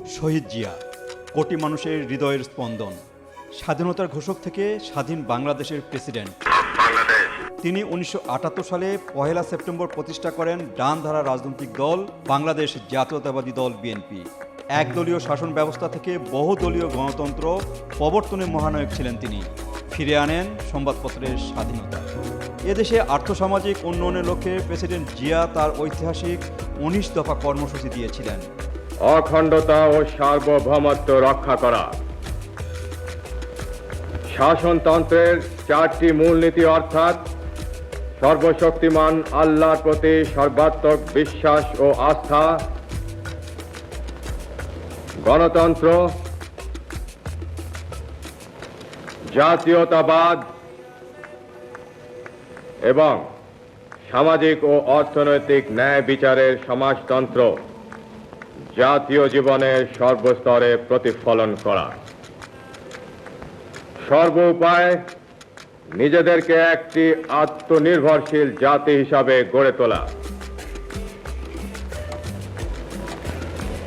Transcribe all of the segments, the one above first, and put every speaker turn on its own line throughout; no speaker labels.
শহীদ জিয়া, কোটি মানুষের হৃদয়ের স্পন্দন, স্বাধীনতার ঘোষক থেকে স্বাধীন বাংলাদেশের প্রেসিডেন্ট। তিনি উনিশশো আটাত্তর সালে পহেলা সেপ্টেম্বর প্রতিষ্ঠা করেন ডানধারা রাজনৈতিক দল, বাংলাদেশ জাতীয়তাবাদী দল, বিএনপি। একদলীয় শাসন ব্যবস্থা থেকে বহুদলীয় গণতন্ত্র প্রবর্তনের মহানায়ক ছিলেন তিনি। ফিরে আনেন সংবাদপত্রের স্বাধীনতা। এদেশে আর্থসামাজিক উন্নয়নের লক্ষ্যে প্রেসিডেন্ট জিয়া তার ঐতিহাসিক উনিশ দফা কর্মসূচি দিয়েছিলেন।
অখণ্ডতা ও সার্বভৌমত্ব রক্ষা করা। শাসনতন্ত্রের চারটি মূলনীতি অর্থাৎ সর্বশক্তিমান আল্লাহর প্রতি সর্বাত্মক বিশ্বাস ও আস্থা, গণতন্ত্র, জাতীয়তাবাদ এবং সামাজিক ও অর্থনৈতিক ন্যায় বিচারের সমাজতন্ত্র। জাতীয় জীবনের সর্বস্তরে প্রতিফলন করা। সর্ব উপায় নিজেদেরকে একটি আত্মনির্ভরশীল জাতি হিসাবে গড়ে তোলা।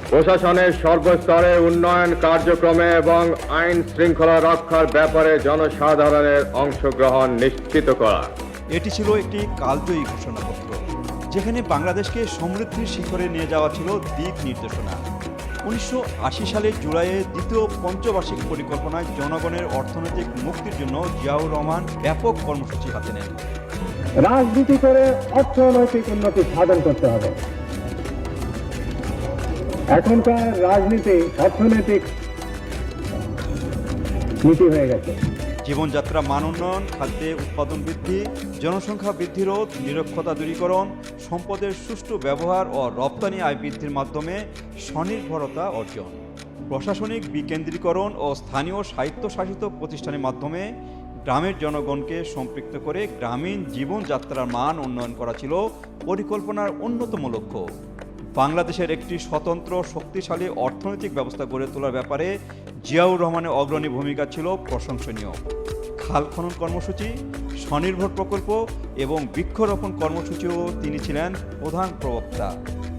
প্রশাসনের সর্বস্তরে উন্নয়ন কার্যক্রমে এবং আইন শৃঙ্খলা রক্ষার ব্যাপারে জনসাধারণের অংশগ্রহণ নিশ্চিত করা।
এটি ছিল একটি কালজয়ী ঘোষণাপত্র। যেখানে বাংলাদেশকে সমৃদ্ধির শিখরে নিয়ে যাওয়া ছিল দিক নির্দেশনা। উনিশশো আশি সালের জুলাইয়ে দ্বিতীয় পঞ্চবার্ষিক পরিকল্পনায় জনগণের অর্থনৈতিক মুক্তির জন্য জিয়াউর রহমান ব্যাপক কর্মসূচি হাতে নেন।
রাজনীতি করে অর্থনৈতিক উন্নতি সাধন করতে হবে। এখনকার রাজনীতি অর্থনৈতিক নীতি হয়ে গেছে।
জীবনযাত্রা মান উন্নয়ন খাদ্যে উৎপাদন বৃদ্ধি জনসংখ্যা বৃদ্ধি রোধ নিরক্ষতা দূরীকরণ সম্পদের সুষ্ঠু ব্যবহার ও রপ্তানি আয় বৃদ্ধির মাধ্যমে স্বনির্ভরতা অর্জন। প্রশাসনিক বিকেন্দ্রীকরণ ও স্থানীয় স্বায়ত্তশাসিত প্রতিষ্ঠানের মাধ্যমে গ্রামের জনগণকে সম্পৃক্ত করে গ্রামীণ জীবনযাত্রার মান উন্নয়ন করা ছিল পরিকল্পনার অন্যতম লক্ষ্য। বাংলাদেশের একটি স্বতন্ত্র, শক্তিশালী অর্থনৈতিক ব্যবস্থা গড়ে তোলার ব্যাপারে জিয়াউর রহমানের অগ্রণী ভূমিকা ছিল প্রশংসনীয়। খাল খনন কর্মসূচি, স্বনির্ভর প্রকল্প এবং বৃক্ষরোপণ কর্মসূচিও তিনি ছিলেন প্রধান প্রবক্তা।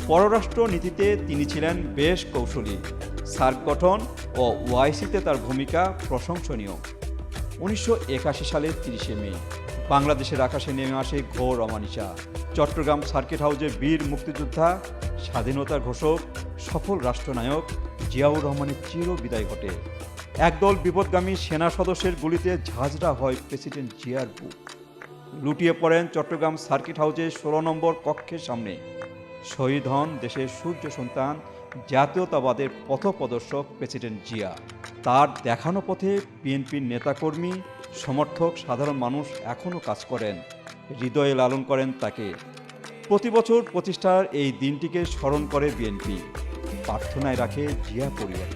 পররাষ্ট্র নীতিতে তিনি ছিলেন বেশ কৌশলী। সার্ক গঠন ও ওয়াইসিতে তার ভূমিকা প্রশংসনীয়। উনিশশো একাশি সালের তিরিশে মে, বাংলাদেশের আকাশে নেমে আসে ঘোর অমানিসা চট্টগ্রাম সার্কিট হাউজে বীর মুক্তিযোদ্ধা, স্বাধীনতার ঘোষক, সফল রাষ্ট্রনায়ক জিয়াউর রহমানের চির বিদায় ঘটে। একদল বিপদগামী সেনা সদস্যের গুলিতে ঝাঁঝরা হয় প্রেসিডেন্ট জিয়ার বুক লুটিয়ে পড়েন চট্টগ্রাম সার্কিট হাউজের ষোলো নম্বর কক্ষের সামনে। শহীদ হন দেশের সূর্য সন্তান, জাতীয়তাবাদের পথপ্রদর্শক প্রেসিডেন্ট জিয়া। তার দেখানো পথে বিএনপির নেতাকর্মী, সমর্থক, সাধারণ মানুষ এখনও কাজ করেন, হৃদয়ে লালন করেন তাকে। প্রতি বছর প্রতিষ্ঠার এই দিনটিকে স্মরণ করে বিএনপি। প্রার্থনায় রাখে জিয়া পরিবারকে।